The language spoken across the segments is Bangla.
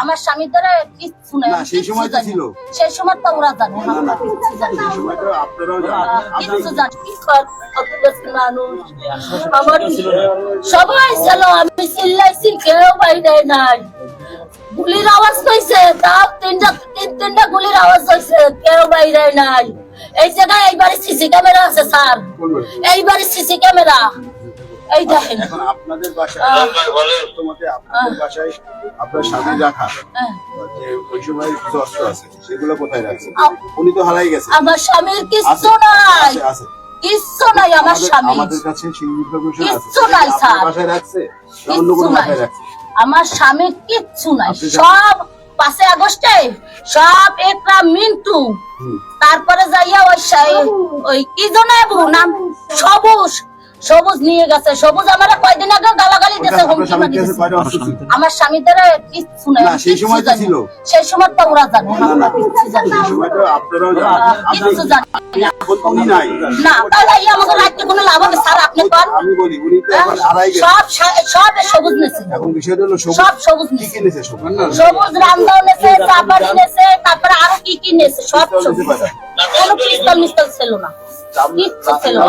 আমার স্বামীর দ্বারা কিচ্ছু নাই সেই সময় তো ছিল। সেই সময় তো ওরা জানে আমরা কিচ্ছু জানি কিচ্ছু জানি মানুষ সবাই ছিল আমি চিল্লাইছি কেউ বাইরে নাই গুলির আওয়াজ পাইছে তাও তিনটা তিন তিনটা গুলির আওয়াজ হয়েছে কেউ বাইরে নাই এই জায়গায় এইবারে সিসি ক্যামেরা আছে স্যার। এইবারে সিসি ক্যামেরা। এই দেখেন। এখন আপনাদের বাসায়। তোমাকে আপনাদের বাসায় আপনার স্বামী রাখা হ্যাঁ। যে ওই সময় কিছু অস্ত্র আছে সেগুলো কোথায় উনি তো হারাই গেছে আমার স্বামীর কিচ্ছু নাই। আছে, কিচ্ছু নাই আমার স্বামী আমাদের কাছে সেই ইনফরমেশন আছে। কিচ্ছু নাই, স্যার। বাসায় রাখছে অন্য কোনো বাসায় রাখছে? আমার স্বামীর কিচ্ছু নাই। সব পাঁচে আগস্টে সব একরা মিন্টু। তারপরে যাইয়া ওই ওই কি জনাবু নাম? সবুজ। সবুজ নিয়ে গেছে সবুজ আমার কয়দিন আগে গালাগালি দিয়েছে হুমকি? আমার স্বামীর দ্বারা কিচ্ছু নাই সেই সময় তো ছিল। সেই সময় তো ওরা জানে। আমরা কিচ্ছু জানি না। সেই সময়টা আপনারাও জানেন। আহ, আপনি কিচ্ছু জানি না এখন উনি নাই না। তাহলে এই আমাকে রাখতে কোনো লাভ হবে স্যার আপনি কন আমি বলি উনি তো এখন হারাই সব সব সবুজ নেছে এখন বিষয়টা হলো সবুজ। সব সবুজ কি নেছে কি নিছে সবুজ? সবুজ রামদাও নেছে চাপাড়ি নেছে তারপরে আরও কি কি নেছে সব সবুজ। কোনো ছিল না। না।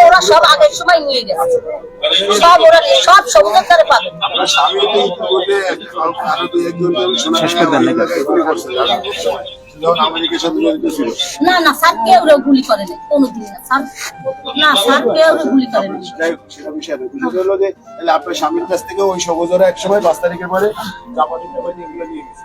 ওরা সব আগের সময় নিয়ে গেছে। সব ওরা সব পাবে। না না স্যার ওরা গুলি করে কোনোদিন না স্যার। না স্যার ওরা গুলি করে হোক, সেটা বিষয় না। হলো যে, আপনার স্বামীর কাছ থেকে ওই সবুজরা এক সময় পাঁচ তারিখের পরে টাপাতি এগুলো নিয়ে গেছে।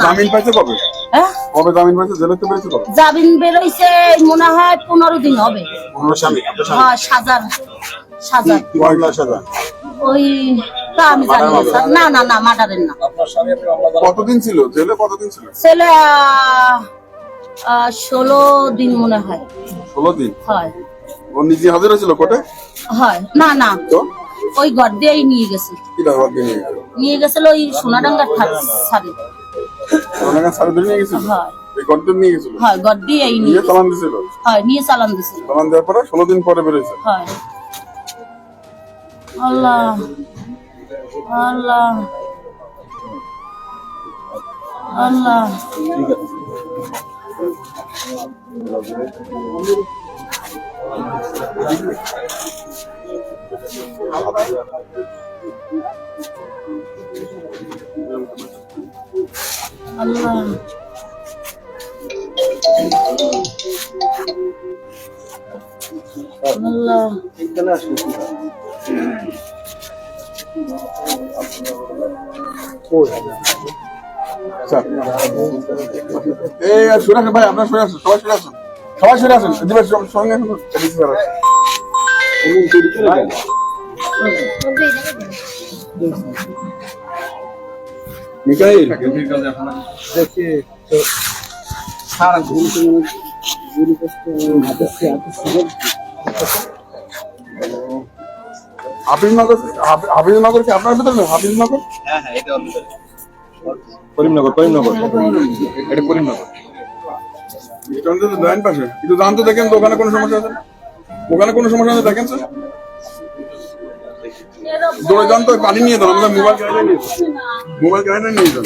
জামিন পাইছে কবে? হ্যাঁ? কবে জামিন পাইছে? জেলে তো পেয়েছে কবে? জামিন বেরোইছে মনে হয় পনেরো দিন হবে। স্বামী, হ্যাঁ সাজার ওই তা আমি জানি না না না না মার্ডারের না। কতদিন ছিল? জেলে কতদিন ছিল? ছেলে আহ, আহ, ষোলো দিন মনে হয়। ষোলো দিন? হয়। ও নিজে হাজির হয়েছিল কোর্টে? হয়। না না। তো? ওই ঘর দিয়েই নিয়ে গেছে। কি ব্যাপার দিয়ে নিয়ে গেল? নিয়ে গেছিল ওই সোনাডাঙ্গার সাথে ওনাকে সারা ধরে নিয়ে গেছিল? হয়। এই নিয়ে গেছিল? হয় ঘর দিয়েই নিয়ে নিয়ে গেছে। চালান দিছিল? হয় নিয়ে চালান দিছিল। চালান দেওয়ার পরে ষোলো দিন পরে বেরোয়েছে হয়। আল্লাহ। আল্লাহ। আল্লাহ। আল্লাহ। আল্লাহ সরে আসুন ভাই, আপনার সরে আসুন, সবাই সরে আসুন। সবাই সরে আসুন দিবেশ মিকাইল। হাফিজনগর হাফি- হাফিজনগর কি আপনার ভিতরে না? হাফিজনগর করিমনগর করিমনগর এটা করিমনগর স্ট্যান্ডে তো পাশে। একটু জানতে দেখেন তো ওখানে কোনো সমস্যা আছে ওখানে কোনো সমস্যা আছে দেখেন স্যার দৌড়ে যান তো পানি নিয়ে যান আমাদের মোবাইল গাড়ি নিয়ে মোবাইল গাড়ি নিয়ে যান।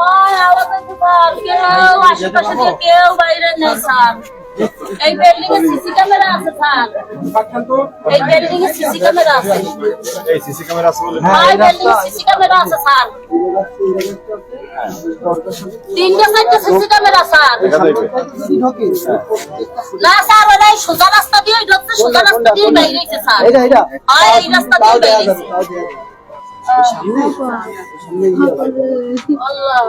হয়, কেউ বাইরে নেই স্যার। এই বিল্ডিং এ সিসি ক্যামেরা আছে স্যার। এই বিল্ডিং এ সিসি ক্যামেরা আছে। এই সিসি ক্যামেরা আছে বলে হয় বিল্ডিং এ সিসি ক্যামেরা আছে স্যার। তিনটা চারটা সিসি ক্যামেরা স্যার। না স্যার ওরা এই সোজা রাস্তা দিয়ে ঢুকছে সোজা রাস্তা দিয়ে বাইরেছে স্যার। হয় এই রাস্তা দিয়ে বাইরেছে আল্লাহ।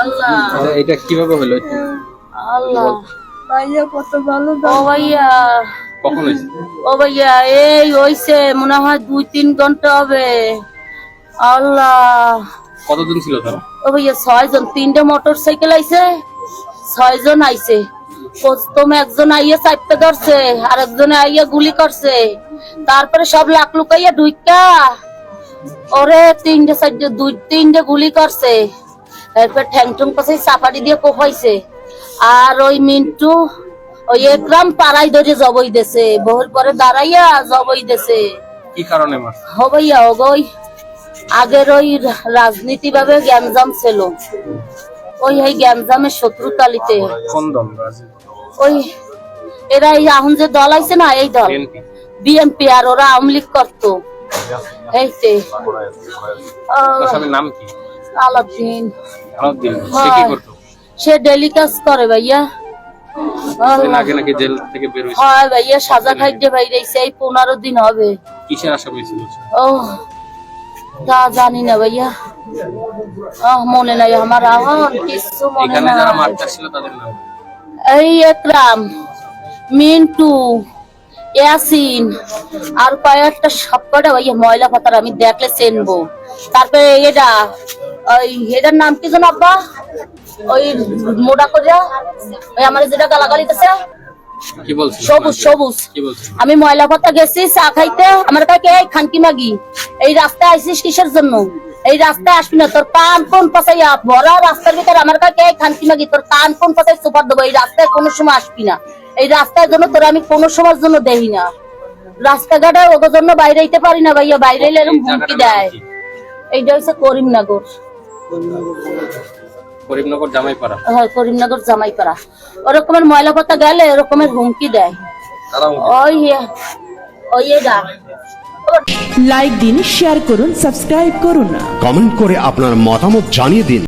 আল্লাহ। এটা কীভাবে হলো? আল্লাহ। ভাইয়া কত ভালো ও ভাইয়া। কখন হয়েছে? ও ভাইয়া এই হইছে মনে হয় দুই তিন ঘণ্টা হবে। আল্লাহ। কতজন ছিল তারা? ও ভাইয়া ছয়জন। তিনটে মোটর সাইকেল আইছে ছয়জন আইছে। প্রথম একজন আইয়া চাপতে ধরছে আর একজনে আইয়া গুলি করছে। তারপরে সব লাখ লুকাইয়া ঢুইকা ওরে তিনটে চারটে দুই তিনটে গুলি করছে। এরপর ঠ্যাং ঠুং কাছে চাপাটি দিয়ে কোপাইছে। আর ওই মিন্টু ওই একরাম পাড়াই ধরে জবই দেছে বহুর পরে দাঁড়াইয়া জবই দেছে কি কারণে হবাইয়া ওই আগের ওই রাজনীতি ভাবে গ্যাঞ্জাম ছিল। ওই এই গ্যাঞ্জামের শত্রুতালিতে। কোন দল ওই এরা এই এখন যে দল আছে না এই দল। বিএনপি। বিএনপি আর ওরা আওয়ামী লীগ করতো। এইতে নাম কি আলাদিন আলাউদ্দিন সে কি করতো? সে ডেলি কাজ করে ভাইয়া। আগে নাকি জেল থেকে বের হয়েছে। হয় ভাইয়া সাজা খাইতে বাইরেছে এই পনেরো দিন হবে। কিসের ও তা জানি না ভাইয়া। আহ মনে নাই আমার এখন কিছু মনে এখানে যারা মারতে ছিল তাদের নাম? এই একরাম মিন্টু ইয়াসিন আর কয়েকটা সবকটা ভাইয়া ময়লা পাতার আমি দেখলে চেনবো। তারপরে এটা ওই এটার নাম কি জানো আব্বা? ওই মোটা ওই আমার যেটা কি বলছিল সবুজ সবুজ। আমি ময়লা পাতা গেছি চা খাইতে আমার কাছে এই খানকি মাগি এই রাস্তায় আইসিস কিসের জন্য? এই রাস্তায় আসবি না তোর কান রাস্তার ভিতরে আমার কাছে এই খানকি মাগি তোর কান সুপার দেবো? এই রাস্তায় কোনো সময় আসবি না। এই রাস্তার জন্য তোর আমি কোনো সময়ের জন্য দেই না। রাস্তাঘাটে ওগো জন্য বাইরে যেতে পারি না ভাইয়া বাইরে এলে হুমকি দেয়। এইটা হচ্ছে করিমনগর। করিমনগর জামাইপাড়া? হ্যাঁ করিমনগর জামাইপাড়া। ওরকমের ময়লা পাতা গেলে এরকমের হুমকি দেয়। ওই ওই এটা লাইক দিন শেয়ার করুন সাবস্ক্রাইব করুন কমেন্ট করে আপনার মতামত জানিয়ে দিন।